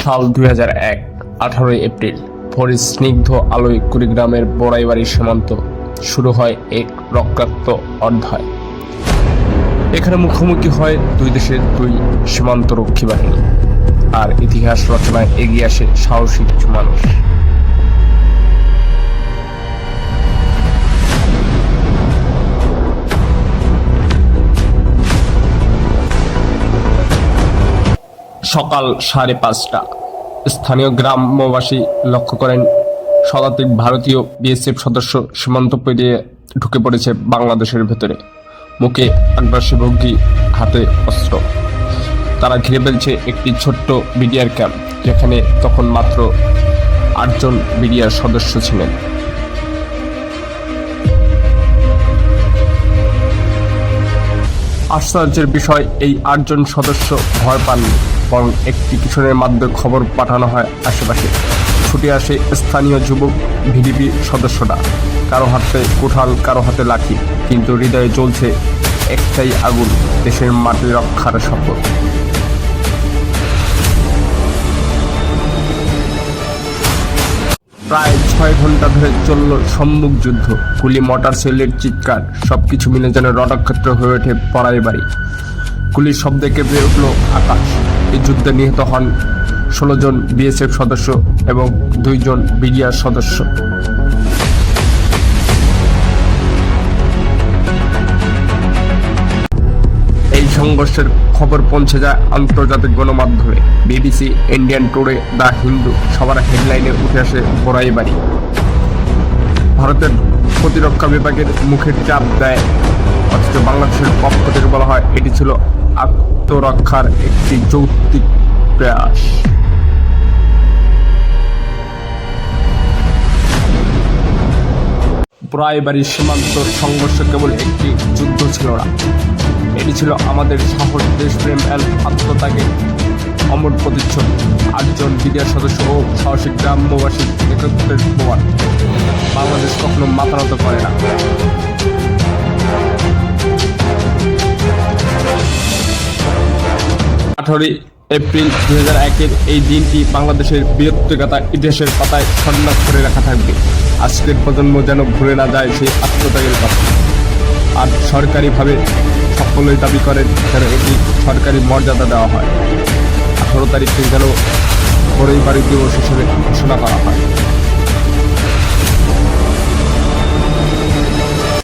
সাল দুই হাজার এক, আঠারোই এপ্রিল ভোরের স্নিগ্ধ আলোয় কুড়িগ্রামের বড়াইবাড়ি সীমান্ত শুরু হয় এক রক্তাক্ত অধ্যায়। এখানে মুখোমুখি হয় দুই দেশের দুই সীমান্তরক্ষী বাহিনী, আর ইতিহাস রচনায় এগিয়ে আসে সাহসী কিছু মানুষ। সকাল সাড়ে পাঁচটা। স্থানীয় গ্রামবাসী লক্ষ্য করেন, শতাধিক ভারতীয় বিএসএফ সদস্য সীমান্ত পেরিয়ে ঢুকে পড়েছে বাংলাদেশের ভেতরে। মুখে আগ্রাসী ভঙ্গি হাতে অস্ত্র। তারা ঘিরে ফেলছে একটি ছোট্ট বিডিআর ক্যাম্প, যেখানে তখন মাত্র আটজন বিডিআর সদস্য ছিলেন। আশ্চর্যের বিষয়, এই আটজন সদস্য ভয় পাননি, বরং একটি কিশোরের মাধ্যমে খবর পাঠানো হয় আশেপাশে। ছুটে আসে স্থানীয় যুবক, ভিডিপি সদস্যরা। কারও হাতে কোঠাল, কারও হাতে লাঠি, কিন্তু হৃদয়ে চলছে একটাই আগুন, দেশের মাটি রক্ষার শপথ। প্রায় ছয় ঘণ্টা ধরে চলল সম্মুখ যুদ্ধ। গুলি মটার সেলের চিৎকার, সবকিছু মিলে যেন রণক্ষেত্র হয়ে ওঠে পড়াই বাড়ি। গুলির শব্দে কেঁপে উঠল আকাশ। এই যুদ্ধে নিহত হন ষোলো জন বিএসএফ সদস্য এবং দুইজন বিডিআর সদস্য। সংঘর্ষের খবর পৌঁছে যায় আন্তর্জাতিক গণমাধ্যমে। BBC, Indian today, the Hindu সবার হেডলাইনে উঠে আসে বড়াই বাড়ি। ভারতের প্রতিরক্ষা বিভাগের মুখের চাপ দেয়। অথচ বাংলাদেশের পক্ষ থেকে বলা হয়, এটি ছিল আত্মরক্ষার একটি যৌক্তিক প্রয়াস। বড়াইবাড়ির সীমান্ত সংঘর্ষ কেবল একটি যুদ্ধ ছিল না এটি ছিল আমাদের সাহস দেশপ্রেম এল আত্মত্যাগের অমর প্রতিচ্ছদ আটজন বিডিআর সদস্য ও সাহসিক গ্রাম্যবাসী একত্রের প্রমাণ বাংলাদেশ কখনো মাথা নত করে না। আঠারোই এপ্রিল দু হাজার একের এই দিনটি বাংলাদেশের বীরত্বগাতা ইতিহাসের পাতায় স্বর্ণাক করে রাখা থাকবে। আজকের প্রজন্ম যেন ভুলে না যায় সেই আত্মত্যাগের কথা। আর সরকারিভাবে সকলেই দাবি করেন যেন এটি সরকারি মর্যাদা দেওয়া হয়। আঠারো থেকে যেন পরেই বাড়ি দিবস হিসেবে ঘোষণা করা হয়।